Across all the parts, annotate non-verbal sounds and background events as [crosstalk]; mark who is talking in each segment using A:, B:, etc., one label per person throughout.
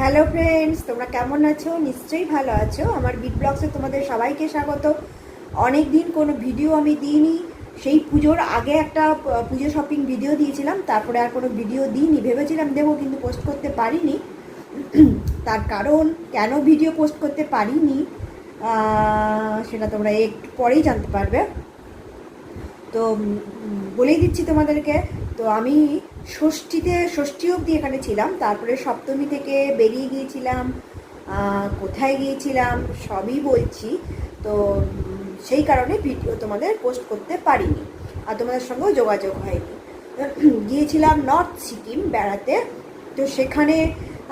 A: Hello friends, তোমরা কেমন আছো? নিশ্চয়ই ভালো আছো। আমার বিট ব্লগসে তোমাদের সবাইকে স্বাগত। অনেক দিন কোনো ভিডিও আমি দিইনি। সেই পুজোর আগে একটা পুজো শপিং ভিডিও দিয়েছিলাম। তারপরে আর কোনো ভিডিও দিইনি। ভেবেছিলাম দেবো, কিন্তু পোস্ট করতে পারিনি। তার কারণ, কেন ভিডিও পোস্ট করতে পারিনি? সেটা তোমরা একটু পরেই জানতে পারবে। তো বলেই দিচ্ছি তোমাদেরকে। তো আমি ষষ্ঠীতে, ষষ্ঠী অবধি এখানে ছিলাম। তারপরে সপ্তমী থেকে বেরিয়ে গিয়েছিলাম কোথায় গিয়েছিলাম, সবই বলছি। তো সেই কারণে ভিডিও তোমাদের পোস্ট করতে পারিনি আর তোমাদের সঙ্গেও যোগাযোগ হয়নি। [clears throat] গিয়েছিলাম নর্থ সিকিম বেড়াতে। তো সেখানে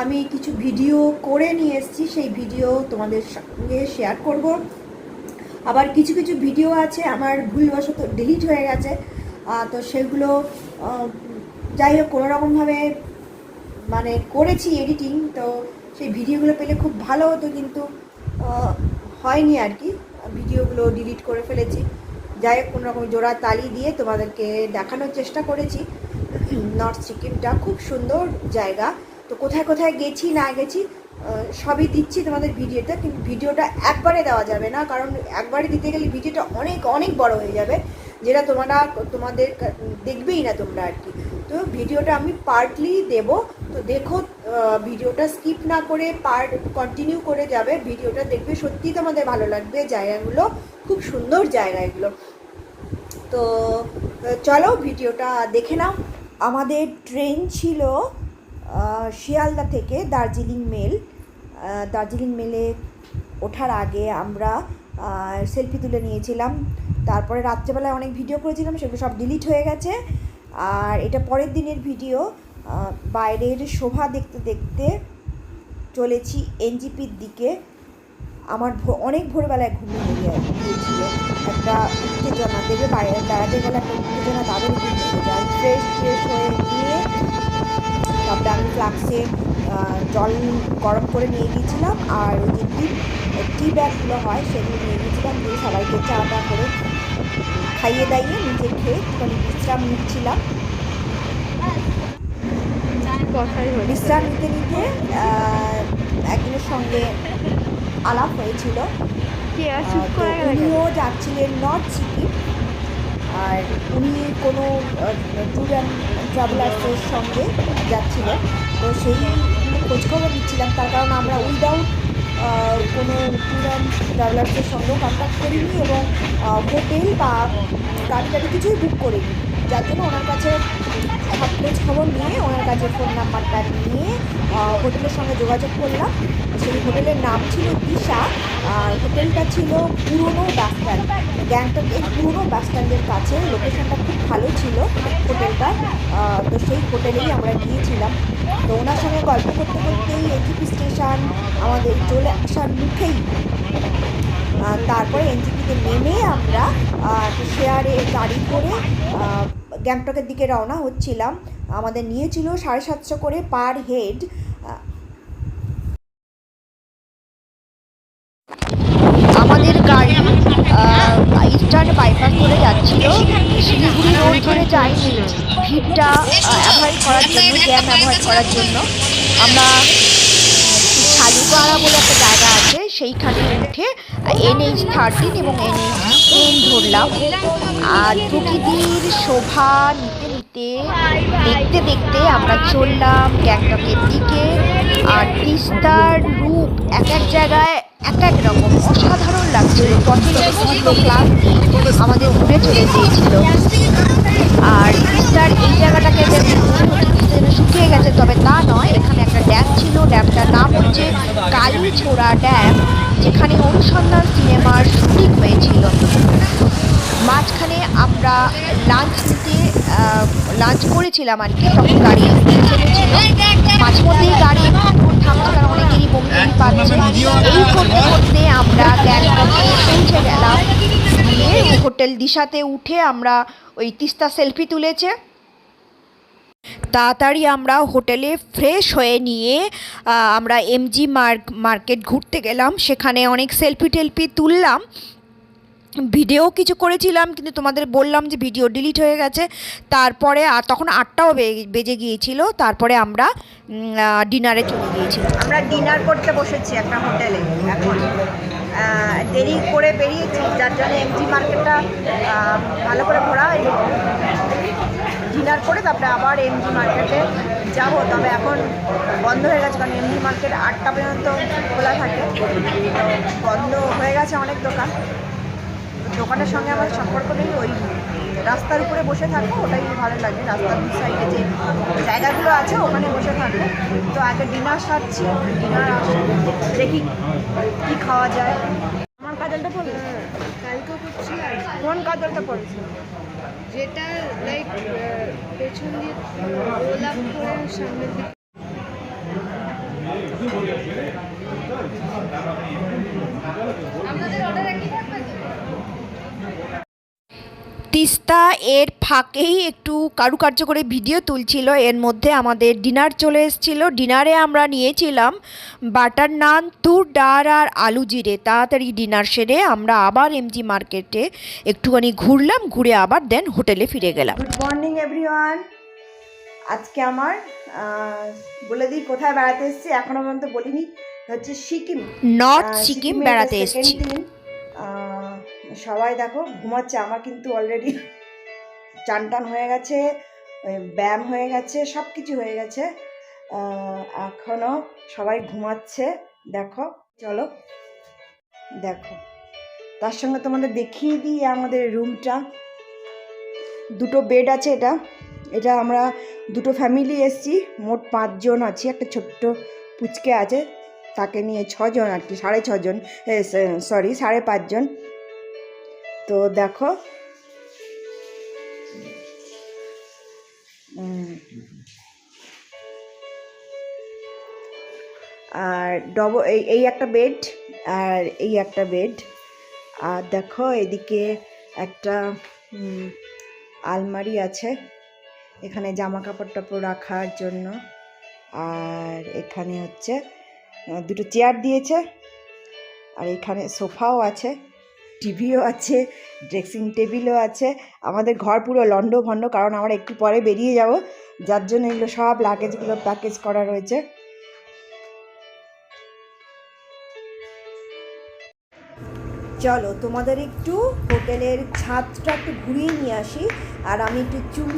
A: আমি কিছু ভিডিও করে নিয়ে এসেছি। সেই ভিডিও তোমাদের সঙ্গে শেয়ার করব। আবার কিছু কিছু ভিডিও আছে, আমার ভুলবশত ডিলিট হয়ে গেছে। তো সেগুলো যাই হোক, কোনো রকমভাবে মানে করেছি এডিটিং তো সেই ভিডিওগুলো পেলে খুব ভালো হতো, কিন্তু হয়নি আর কি। ভিডিওগুলো ডিলিট করে ফেলেছি। যাই হোক, কোনো রকম জোড়া তালি দিয়ে তোমাদেরকে দেখানোর চেষ্টা করেছি। নর্থ সিকিমটা খুব সুন্দর জায়গা। তো কোথায় কোথায় গেছি, না গেছি সবই দিচ্ছি তোমাদের ভিডিওটা কিন্তু ভিডিওটা একবারে দেওয়া যাবে না, কারণ একবারে দিতে গেলে ভিডিওটা অনেক অনেক বড় হয়ে যাবে, যেটা তোমরা, তোমাদের দেখবেই না তোমরা আর কি। তো ভিডিওটা আমি পার্টলি দেব। তো দেখো ভিডিওটা স্কিপ না করে পার্ট কন্টিনিউ করে যাবে। ভিডিওটা দেখবে সত্যিই তোমাদের ভালো লাগবে। জায়গাগুলো, খুব সুন্দর জায়গা এগুলো তো চলো ভিডিওটা দেখে নাও। আমাদের ট্রেন ছিল শিয়ালদা থেকে দার্জিলিং মেল দার্জিলিং মেলে ওঠার আগে আমরা সেলফি তুলে নিয়েছিলাম। তারপরে রাত্রেবেলায় অনেক ভিডিও করেছিলাম, সেগুলো সব ডিলিট হয়ে গেছে। আর এটা পরের দিনের ভিডিও বাইরের শোভা দেখতে দেখতে চলেছি এনজিপির দিকে। আমার অনেক ভোরবেলায় গিয়ে- গিয়েছিল। একটা উত্তেজনা দেবে, বাইরে বেড়াতে গেলে একটা উত্তেজনা তাদের যায়। ফ্রেশ ফ্রেশ হয়ে নিয়ে তারপরে আমি ফ্লাক্সে জল গরম করে নিয়ে গিয়েছিলাম। আর ওই যে টি ব্যাগগুলো হয়, সেগুলো নিয়ে গিয়েছিলাম। দিয়ে সবাইকে চা করে খাইয়ে দাইয়ে নিজে খেয়ে একটুখানি বিশ্রাম নিচ্ছিলাম। বিশ্রাম নিতে নিতে একজনের সঙ্গে আলাপ হয়েছিল। উনিও যাচ্ছিলেন নর্থ সিকিম আর উনি কোনো ট্যুর অ্যান্ড ট্রাভেলার্সের সঙ্গে যাচ্ছিলেন। তো সেই খোঁজখবর দিচ্ছিলাম তার কারণ আমরা উইদাউট কোনো ট্যুরাম ট্রাভেলার্সের সঙ্গেও কন্ট্যাক্ট করিনি এবং হোটেল বা গাড়ি টাড়ি কিছুই বুক করিনি। যার জন্য ওনার কাছে সব খোঁজ খবর নিয়ে ওনার কাছে ফোন নাম্বারটা নিয়ে হোটেলের সঙ্গে যোগাযোগ করলাম। সেই হোটেলের নাম ছিল দিশা। হোটেলটা ছিল পুরনো বাস স্ট্যান্ড। গ্যাংটকের পুরনো বাস স্ট্যান্ডের কাছে। লোকেশনটা খুব ভালো ছিল হোটেলটা। তো সেই হোটেলেই আমরা গিয়েছিলাম। তো ওনার সঙ্গে গল্প করতে করতেই এনজিপি স্টেশন, আমাদের চলে আসার মুখেই তারপরে এনজিপিতে নেমে আমরা শেয়ারে গাড়ি করে গ্যাংটকের দিকে রওনা হচ্ছিলাম। আমাদের নিয়েছিল সাড়ে সাতশো করে পার হেড আমাদের গাড়ি ইস্টার্ন বাইপাস ধরে যাচ্ছিল শিলিগুড়ি ধরে ভিড়টা অ্যাভয়েড করার জন্য জ্যাম অ্যাভয়েড করার জন্য আমরা শালুপাড়া বলে একটা জায়গা আছে, সেইখানে উঠে এনএইচ থার্টিন এবং এনএইচ টেন ধরলাম। আর প্রকৃতির শোভা নিতে নিতে, দেখতে দেখতে আমরা চললাম গ্যাংটকের দিকে। আর তিস্তার রূপ এক এক জায়গায় এক এক রকম অসাধারণ লাগছিল পথে সমস্ত ক্লান্তি আমাদের উঠে চলে গিয়েছিল। আর তিস্তার এই জায়গাটাকে শুকিয়ে গেছে, তবে তা নয়, এখানে একটা ড্যাম ছিল। ড্যামটার নাম হচ্ছে কালীছোড়া ড্যাম, যেখানে অনুসন্ধান সিনেমার শুটিং হয়েছিল। মাঝখানে আমরা লাঞ্চ নিতে লাঞ্চ করেছিলাম আর কি, তখন গাড়ি ছেড়েছিল মাঝে মধ্যেই গাড়ি একটু থামছে কারণ এই করতে করতে আমরা গ্যাংটকে পৌঁছে গেলাম। গিয়ে হোটেল দিশাতে উঠে আমরা ওই তিস্তা সেলফি তুলেছে। তাড়াতাড়ি আমরা হোটেলে ফ্রেশ হয়ে নিয়ে আমরা এমজি মার্ক, মার্কেট ঘুরতে গেলাম। সেখানে অনেক সেলফি টেলফি তুললাম। ভিডিও কিছু করেছিলাম, কিন্তু তোমাদের বললাম যে ভিডিও ডিলিট হয়ে গেছে। তারপরে আর তখন আটটাও বেজে গিয়েছিল। তারপরে আমরা ডিনারে চলে গিয়েছিলাম।
B: আমরা ডিনার করতে বসেছি একটা হোটেলে এখন। দেরি করে বেরিয়েছি, যার জন্য এমজি মার্কেটটা ভালো করে ঘোরা ডিনার করে তারপরে আবার এমজি মার্কেটে যাব। তবে এখন বন্ধ হয়ে গেছে, কারণ এমজি মার্কেট আটটা পর্যন্ত খোলা থাকে। বন্ধ হয়ে গেছে অনেক দোকান। দোকানের সঙ্গে আমার সম্পর্ক নেই ওই রাস্তার উপরে বসে থাকব ওটাই ভালো লাগে। রাস্তার দু সাইডে যে জায়গাগুলো আছে ওখানে বসে থাকব। তো আগে ডিনার সারছি ডিনার দেখি কি খাওয়া যায়। আমার কাজলটা পড়ল
C: কালকেও করছি
B: কোন কাজলটা পড়েছে?
C: যেটা লাইক পেছন দিয়ে করে সামনের দিকে। আপনাদের অর্ডার একই থাকবে তো
A: তিস্তা এর ফাঁকেই একটু কারুকার্য করে ভিডিও তুলছিল। এর মধ্যে আমাদের ডিনার চলে এসেছিল। ডিনারে আমরা নিয়েছিলাম বাটার নান তুর ডাল আর আলু জিরে। তাড়াতাড়ি ডিনার সেরে আমরা আবার এমজি মার্কেটে একটুখানি ঘুরলাম ঘুরে আবার দেন হোটেলে ফিরে গেলাম।
B: গুড মর্নিং এভরিওয়ান আজকে আমার বলে দিই কোথায় বেড়াতে এসেছি এখনও পর্যন্ত বলিনি। হচ্ছে সিকিম।
A: নর্থ সিকিম বেড়াতে এসেছি।
B: সবাই দেখো ঘুমাচ্ছে আমার কিন্তু অলরেডি চান টান হয়ে গেছে ব্যায়াম হয়ে গেছে সব কিছু হয়ে গেছে। আহ, এখনও সবাই ঘুমাচ্ছে দেখো চলো দেখো। তার সঙ্গে তোমাদের দেখিয়ে দিই আমাদের রুমটা। দুটো বেড আছে এটা এটা আমরা দুটো ফ্যামিলি এসছি মোট পাঁচজন আছি একটা ছোট্ট পুচকে আছে তাকে নিয়ে ছজন আর কি সাড়ে ছজন সরি সাড়ে পাঁচজন। তো দেখো। আর ডব, এই এই একটা বেড, আর এই একটা বেড। আর দেখো এদিকে একটা আলমারি আছে। এখানে জামা কাপড় টাপড় রাখার জন্য। আর এখানে হচ্ছে, দুটো চেয়ার দিয়েছে। আর এখানে সোফাও আছে। টিভিও আছে ড্রেসিং টেবিলও আছে। আমাদের ঘর পুরো লন্ড ভন্ড কারণ আমরা একটু পরে বেরিয়ে যাব। যার জন্য এগুলো সব লাগেজগুলো প্যাকেজ করা রয়েছে। চলো তোমাদের একটু হোটেলের ছাদটা একটু ঘুরিয়ে নিয়ে আসি। আর আমি একটু চুল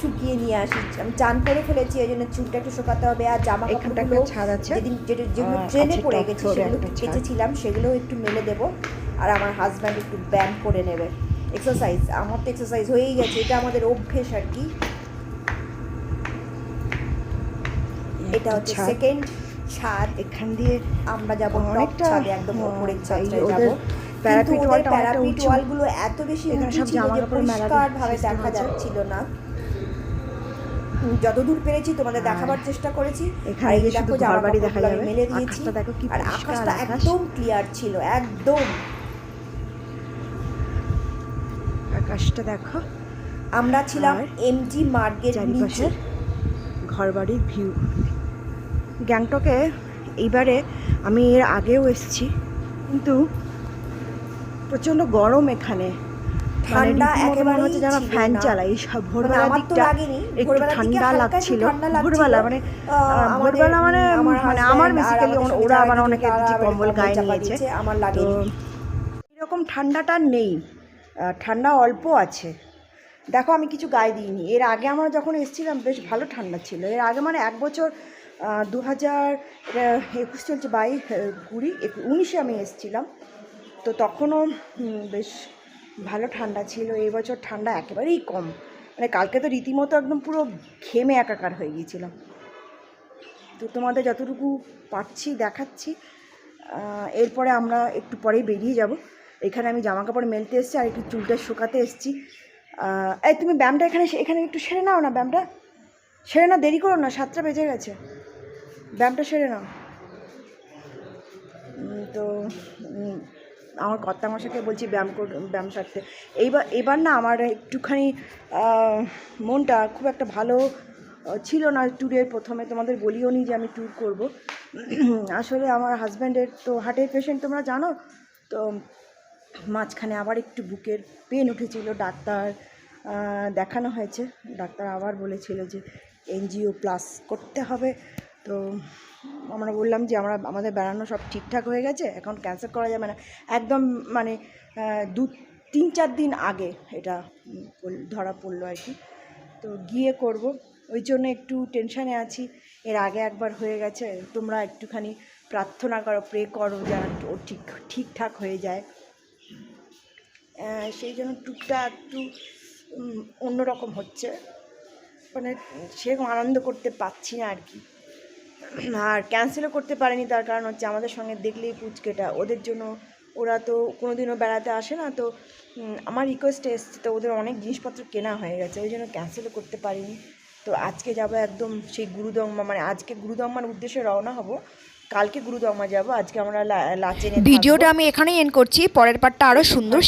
B: শুকিয়ে নিয়ে আসি। আমি চান করে ফেলেছি এই জন্য চুলটা একটু শুকাতে হবে আর জামা কাপড়গুলো যেদিন যেটা যেগুলো ট্রেনে পড়ে গেছে সেগুলো
D: ছাদ।
B: কেচেছিলাম সেগুলো একটু মেলে দেবো আর আমার হাজব্যান্ড একটু ব্যায়াম করে নেবে। এক্সারসাইজ আমার তো এক্সারসাইজ হয়েই গেছে এটা আমাদের অভ্যেস আর কি। এটা হচ্ছে সেকেন্ড ছাদ।
D: এখান দিয়ে
B: আমরা যাব
D: অনেকটা
B: ছাদে একদম
D: হ্যাঁ,
B: ছাদটায়
D: ওদের
B: যাব
D: প্যারাপিট
B: প্যারাপিট
D: ওয়ালটা
B: প্যারাপিট ওয়ালগুলো এত বেশি
D: এখানে সব জামা কাপড়
B: ভাবে দেখা যাচ্ছিল না। যতদূর পেরেছি তোমাদের দেখাবার চেষ্টা করেছি।
D: এখানে গিয়ে
B: দেখো
D: শুধু যাবে।
B: মেলে দিয়েছি।
D: দেখো কি
B: আর আকাশটা একদম ক্লিয়ার ছিল একদম।
D: আকাশটা দেখো।
B: আমরা ছিলাম এমজি মার্গের
D: চারিপাশে
B: নিচে।
D: ঘরবাড়ির ভিউ গ্যাংটকে এইবারে আমি এর আগেও এসেছি কিন্তু প্রচণ্ড গরম এখানে। মানে
B: ঠান্ডা
D: মনে
B: একেবারেই
D: হচ্ছে যারা ফ্যান। চালায়। সব
B: মানে
D: দিকটা একটু ঠান্ডা লাগছিল। ভোরবেলা মানে ভোরবেলা মানে মানে আমার বেসিক্যালি ওরা আবার অনেকে যে কম্বল গায়ে নিয়েছে।
B: আমার
D: তো
B: লাগেনি।
D: এরকম ঠান্ডাটা নেই।
B: ঠান্ডা অল্প আছে। দেখো আমি কিছু গায়ে দিইনি। এর আগে আমরা যখন এসেছিলাম বেশ ভালো ঠান্ডা ছিল। এর আগে মানে এক বছর দু হাজার একুশ চলছে বাইশ কুড়ি উনিশে আমি এসেছিলাম। তো তখনও বেশ ভালো ঠান্ডা ছিল। এবছর ঠান্ডা একেবারেই কম। মানে কালকে তো রীতিমতো একদম পুরো ঘেমে একাকার হয়ে গিয়েছিলাম। তো তোমাদের যতটুকু পাচ্ছি দেখাচ্ছি। এরপরে আমরা একটু পরেই বেরিয়ে যাব। এখানে আমি জামা কাপড় মেলতে এসেছি আর একটু চুলটা শুকাতে এসেছি। এই তুমি ব্যায়ামটা এখানে এখানে একটু সেরে নাও না ব্যায়ামটা। সেরে না দেরি করো না, সাতটা বেজে গেছে। ব্যায়ামটা সেরে নাও। তো আমার কর্তামশাকে বলছি, ব্যায়াম কর, ব্যায়াম সারতে। এইবার, এবার না আমার একটুখানি মনটা খুব একটা ভালো ছিল না ট্যুরের প্রথমে। তোমাদের বলিও নি যে আমি ট্যুর করব। আসলে আমার হাজব্যান্ডের তো হার্টের পেশেন্ট তোমরা জানো? তো মাঝখানে আবার একটু বুকের পেন উঠেছিল। ডাক্তার দেখানো হয়েছে। ডাক্তার আবার বলেছিল যে, এনজিও প্লাস করতে হবে। তো আমরা বললাম যে আমরা, আমাদের বেড়ানো সব ঠিকঠাক হয়ে গেছে, এখন ক্যান্সেল করা যাবে না। একদম মানে দু, তিন, চার দিন আগে এটা ধরা পড়ল আর কি। তো গিয়ে করব। ওই জন্য একটু টেনশানে আছি। এর আগে একবার হয়ে গেছে। তোমরা একটুখানি প্রার্থনা করো প্রে করো যেন ও ঠিক, ঠিকঠাক হয়ে যায়। সেই জন্য টুকটা একটু অন্যরকম হচ্ছে। মানে সেরকম আনন্দ করতে পারছি না আর কি। আর ক্যান্সেলও করতে পারেনি তার কারণ হচ্ছে আমাদের সঙ্গে দেখলেই পুচকেটা ওদের জন্য ওরা তো কোনো দিনও বেড়াতে আসে না তো আমার রিকোয়েস্টে এসছে তো ওদের অনেক জিনিসপত্র কেনা হয়ে গেছে ওই জন্য ক্যান্সেলও করতে পারিনি তো আজকে যাব একদম সেই গুরুদম্মা মানে আজকে গুরুদম্মার উদ্দেশ্যে রওনা হব কালকে গুরুদম্মা যাব আজকে আমরা লাচেনে।
E: ভিডিওটা আমি এখানেই এন্ড করছি পরের পার্টটা আরও সুন্দর